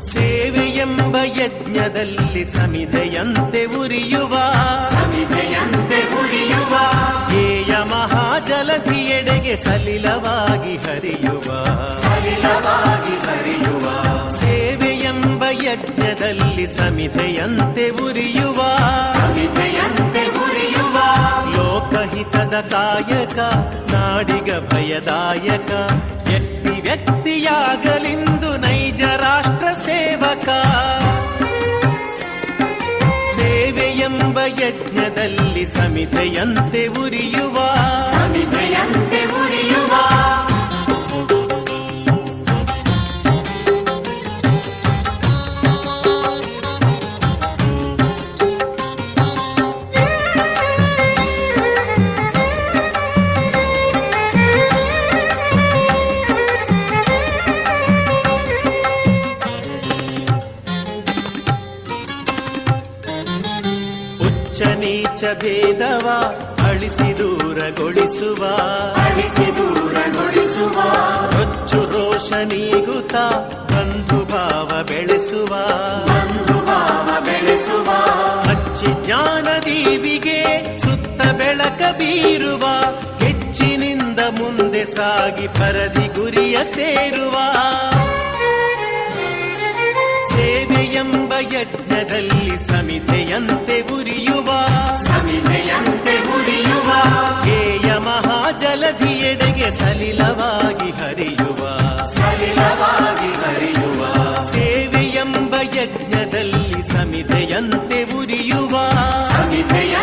ಸೇವೆಯೆಂಬ ಯಜ್ಞದಲ್ಲಿ ಸಮಿಧೆಯಂತೆ ಉರಿಯುವ. ಸಮಿತೆಯಂತೆ ಉರಿಯುವ. ಧ್ಯೇಯ ಮಹಾಜಲಧಿಯೆಡೆಗೆ ಸಲಿಲವಾಗಿ ಹರಿಯುವ. ಸಲಿಲವಾಗಿ ಹರಿಯುವ. ಸೇವೆಯೆಂಬ ಯಜ್ಞದಲ್ಲಿ ಸಮಿಧೆಯಂತೆ ಉರಿಯುವ. ಲೋಕಹಿತದ ಕಾಯಕ ನಾಡಿಗ ಭಯದಾಯಕ. ವ್ಯಕ್ತಿ ವ್ಯಕ್ತಿಯಾಗಲಿಂದು ನೈಜ ರಾಷ್ಟ್ರ ಸೇವಕ. ಸೇವೆಯೆಂಬ ಯಜ್ಞದಲ್ಲಿ ಸಮಿತೆಯಂತೆ ಉರಿಯುವ ಉಚ್ಚ ನೀಚ ಭೇದವ ಅಳಿಸಿ ದೂರಗೊಳಿಸುವ. ಅಳಿಸಿ ದೂರಗೊಳಿಸುವ. ಹೊಚ್ಚು ರೋಷ ನೀಗುತ ಬಂಧು ಭಾವ ಬೆಳೆಸುವ. ಬಂಧು ಭಾವ ಬೆಳೆಸುವ. ಹಚ್ಚಿ ಜ್ಞಾನ ದೀವಿಗೆ ಸುತ್ತ ಬೆಳಕ ಬೀರುವ. ಹೆಚ್ಚಿನಿಂದ ಮುಂದೆ ಸಾಗಿ ಪರದಿ ಗುರಿಯ ಸೇರುವ. ಎಂಬ ಯಜ್ಞದಲ್ಲಿ ಸಮಿತೆಯಂತೆ ಜಲಧಿಯೆಡೆಗೆ ಸಲಿಲವಾಗಿ ಹರಿಯುವ. ಸಲಿಲವಾಗಿ ಹರಿಯುವ. ಸೇವೆಯೆಂಬ ಯಜ್ಞದಲ್ಲಿ ಸಮಿತೆಯಂತೆ ಉರಿಯುವ. ಸಮಿತೆಯ